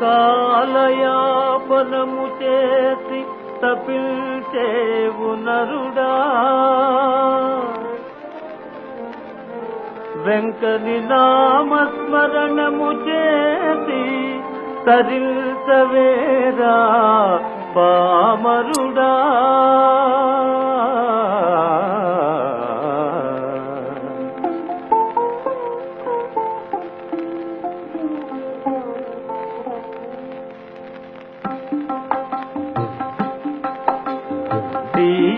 కాలయాపనము చేసి తపిల్చేవు నరుడా. వెంకని నామస్మరణము చేసి తరిల్చవేరా పామరుడా.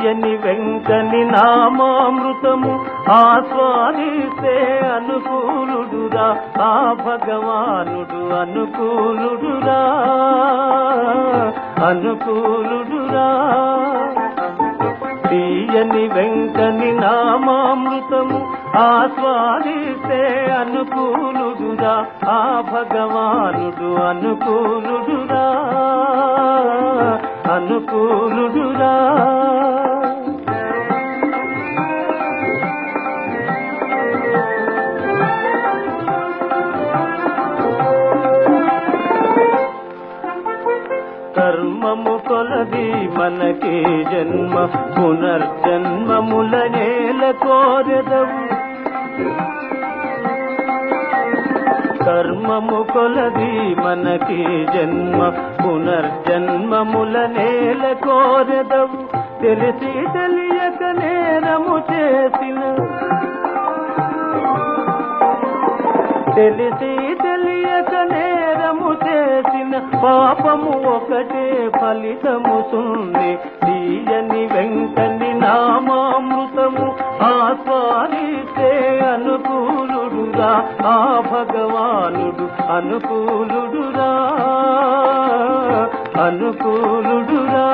తీయని వెంకని నామామృతము ఆస్వాదిస్తే అనుకూలుడురా. ఆ భగవానుడు అనుకూలుడురా. అనుకూలుడురా. తీయని వెంకని నామామృతము ఆస్వాదిస్తే అనుకూలుడురా. ఆ భగవానుడు అనుకూలుడురా. అనుకూలుడురా. కర్మము కొలది మనకి జన్మ పునర్జన్మముల నేల కోరెదవు. కర్మము కొలది మనకి జన్మ పునర్జన్మముల నేల కోరెదవు. తెలిసి తెలియక నేరము చేసిన తెలిసి పాపము ఒకటే ఫలితము సుంది తీయని వెంకని నామామృతము ఆస్వాదిస్తే అనుకూలుడురా. ఆ భగవానుడు అనుకూలుడురా. అనుకూలుడురా.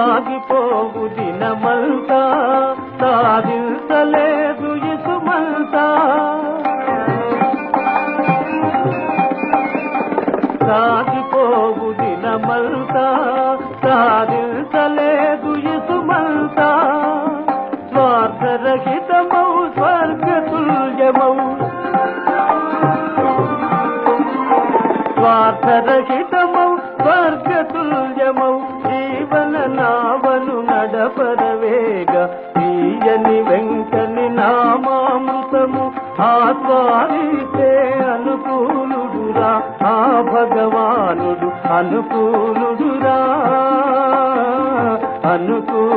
సాగిపోవు దినమంతా సాధించలేదు ఇసుమంతా సాగిపోవు దినమంతా సాధించలేదు ఇసుమంతా స్వార్థరహితమౌ స్వర్గతుల్యమౌ స్వార్థరహిత నావను నడపరవేగ తీయని వెంకని నామామృతము ఆస్వాదితే అనుకూలుడురా. ఆ భగవానుడు అనుకూలుడురా. అనుకూ